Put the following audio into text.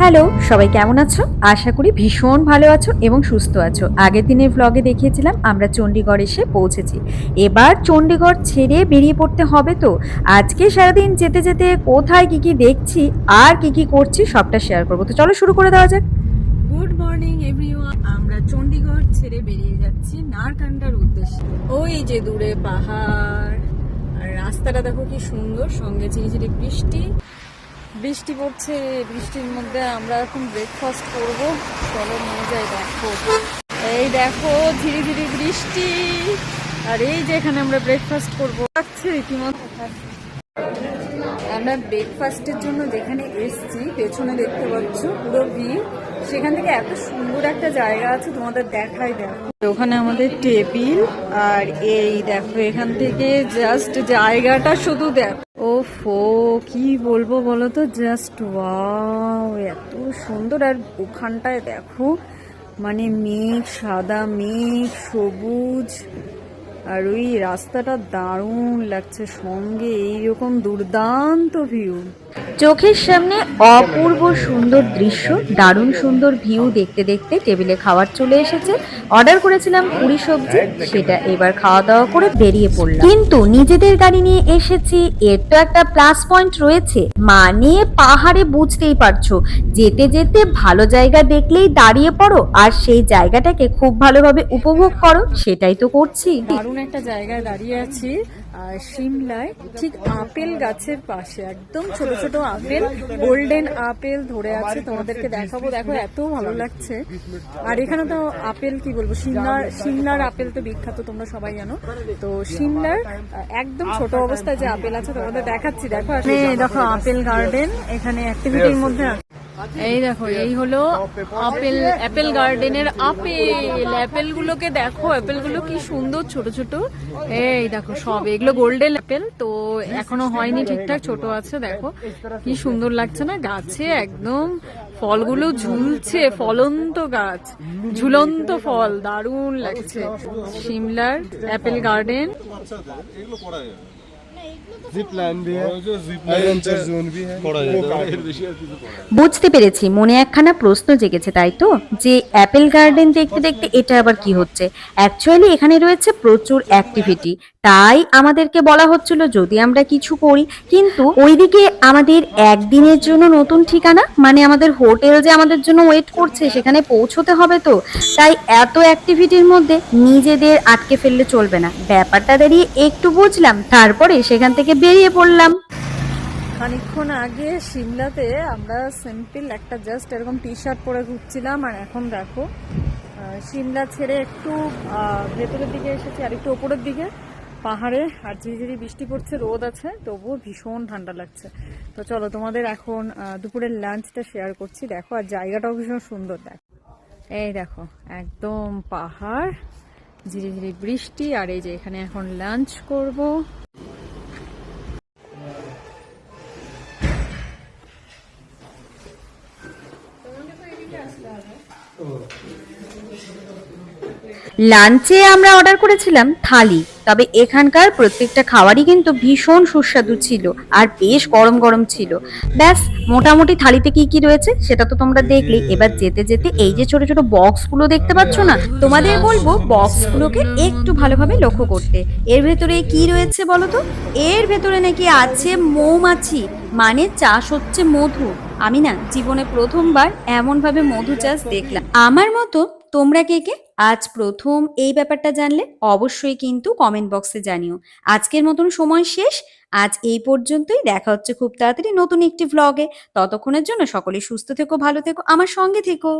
Hello, সবাই কেমন আছো? আশা করি ভীষণ ভালো আছো এবং সুস্থ আছো। আগের দিনের ব্লগে দেখিয়েছিলাম, আমরা চণ্ডীগড় এসে পৌঁছেছি। এবার চণ্ডীগড় ছেড়ে বেরিয়ে পড়তে হবে তো? আজকে সারাদিন যেতে যেতে কোথায় কি কি দেখছি, আর কি কি করছি সবটা শেয়ার করব। তো চলো শুরু করে দেওয়া যাক। গুড মর্নিং এভরিওয়ান আমরা চণ্ডীগড় ছেড়ে বেরিয়ে যাচ্ছি নারকান্ডার উদ্দেশ্যে। ওই যে দূরে পাহাড়। আর রাস্তাটা দেখো কি সুন্দর, সঙ্গে ঝিরিঝিরি বৃষ্টি। বৃষ্টি পড়ছে, বৃষ্টির মধ্যে আমরা এখন ব্রেকফাস্ট করব। চলো নিয়ে যাই দেখো। এই দেখো, ধীরে ধীরে বৃষ্টি। আর এই যে এখানে আমরা ব্রেকফাস্ট করব। আচ্ছা রীতিমতো। আমরা ব্রেকফাস্টের জন্য যেখানে এসছি, পেছনে দেখতে পাচ্ছ পুরো ভিউ সেখান থেকে এত সুন্দর একটা জায়গা আছে, তোমাদের দেখাই দেখো। ওখানে আমাদের টেবিল, আর এই দেখো এখান থেকে জাস্ট জায়গাটা শুধু দেখো। ও ফো কি বলব বলো তো জাস্ট ওয়াও এত সুন্দর। আর ওখানটায় দেখো মানে মেঘ, সাদা মেঘ, সবুজ। আর ওই রাস্তাটা দারুণ লাগছে সঙ্গে, এইরকম দুর্দান্ত ভিউ চোখের সামনে অপূর্ব সুন্দর দৃশ্য, দারুণ সুন্দর ভিউ দেখতে দেখতে টেবিলে খাবার চলে এসেছে। অর্ডার করেছিলাম পুরি সবজি, সেটা এবার খাওয়া দাওয়া করে বেরিয়ে পড়লাম। কিন্তু নিজেদের গাড়ি নিয়ে এসেছি, এর তো একটা প্লাস পয়েন্ট রয়েছে। মানে পাহাড়ে বুঝতেই পারছ, যেতে যেতে ভালো জায়গা দেখলেই দাঁড়িয়ে পড়ো, আর সেই জায়গাটাকে খুব ভালোভাবে উপভোগ করো, সেটাই তো করছি। দারুণ একটা জায়গায় দাঁড়িয়ে আছি। সিমলায় ঠিক আপেল গাছের পাশে একদম ছোট ছোট আপেল গোল্ডেন আপেল ধরে আছে তোমাদেরকে দেখাবো। দেখো এত ভালো লাগছে। আর এখানে তো আপেল কি বলব সিমলার সিমলার আপেল তো বিখ্যাত তোমরা সবাই জানো। তো সিমলার একদম ছোট অবস্থায় যে আপেল আছে তোমাদের দেখাচ্ছি। দেখো দেখো আপেল গার্ডেন এখানে অ্যাক্টিভিটির মধ্যে আছে। এই দেখো, এই হলো আপেল অ্যাপেল গার্ডেনের আপেল। অ্যাপেল গুলোকে দেখো অ্যাপেলগুলো কি সুন্দর ছোট ছোট। এই দেখো, সব এগুলো গোল্ডেন অ্যাপেল তো এখনও হয়নি ঠিকঠাক, ছোট আছে, দেখো। কি সুন্দর লাগছে না, গাছে একদম ফলগুলো ঝুলছে, ফলন্ত গাছ, ঝুলন্ত ফল, দারুণ লাগছে। সিমলার অ্যাপেল গার্ডেন। বুঝতে পেরেছি মনে একখানা প্রশ্ন জেগেছে তাই তো? যে অ্যাপেল গার্ডেন দেখতে দেখতে এটা আবার কি হচ্ছে? অ্যাকচুয়ালি এখানে রয়েছে প্রচুর অ্যাক্টিভিটি তাই আমাদেরকে বলা হচ্ছিল, যদি আমরা কিছু করি। কিন্তু ওইদিকে আমাদের একদিনের জন্য নতুন ঠিকানা মানে আমাদের হোটেল যে আমাদের জন্য ওয়েট করছে, সেখানে পৌঁছতে হবে তো। তাই এত অ্যাক্টিভিটির মধ্যে নিজেদের আটকে ফেললে চলবে না। ব্যাপারটা দাঁড়িয়ে একটু বুঝলাম, তারপরে সেখান থেকে বেরিয়ে পড়লাম। খানিকক্ষণ আগে সিমলাতে আমরা সিম্পল একটা জাস্ট এরকম টি শার্ট পরে ঘুরছিলাম, আর এখন দেখো সিমলা ছেড়ে একটু ভেতরের দিকে এসেছি, আর একটু ওপরের দিকে। পাহাড়ে আর ঝিরিঝিরি বৃষ্টি পড়ছে, রোদ আছে, তবুও ভীষণ ঠান্ডা লাগছে। তো চলো, তোমাদের এখন দুপুরের লাঞ্চটা শেয়ার করছি। দেখো, আর জায়গাটাও ভীষণ সুন্দর, দেখো। এই দেখো, একদম পাহাড়, ঝিরিঝিরি বৃষ্টি, আর এই যে এখানে এখন লাঞ্চ করব। লাঞ্চে আমরা অর্ডার করেছিলাম থালি, তবে এখানকার প্রত্যেকটা খাবারই কিন্তু ভীষণ সুস্বাদু ছিল আর বেশ গরম গরম ছিল। ব্যাস, মোটামুটি থালিতে কি কি রয়েছে সেটা তো তোমরা দেখলে। এবার যেতে যেতে এই যে ছোট ছোট বক্সগুলো দেখতে পাচ্ছ না, তোমাদের বলব বক্স গুলোকে একটু ভালোভাবে লক্ষ্য করতে। এর ভেতরে কি রয়েছে বলো তো? এর ভেতরে নাকি আছে মৌমাছি মানে চাষ হচ্ছে মধু। আমি না জীবনে প্রথমবার এমনভাবে মধু চাষ দেখলাম। আমার মতো তোমরা কে কে? আজ প্রথম এই ব্যাপারটা জানলে অবশ্যই কিন্তু কমেন্ট বক্সে জানিও। আজকের মতন সময় শেষ। আজ এই পর্যন্তই। দেখা হচ্ছে খুব তাড়াতাড়ি নতুন একটি ভ্লগে ততক্ষণের জন্য সকলে সুস্থ থেকো, ভালো থেকো, আমার সঙ্গে থেকো।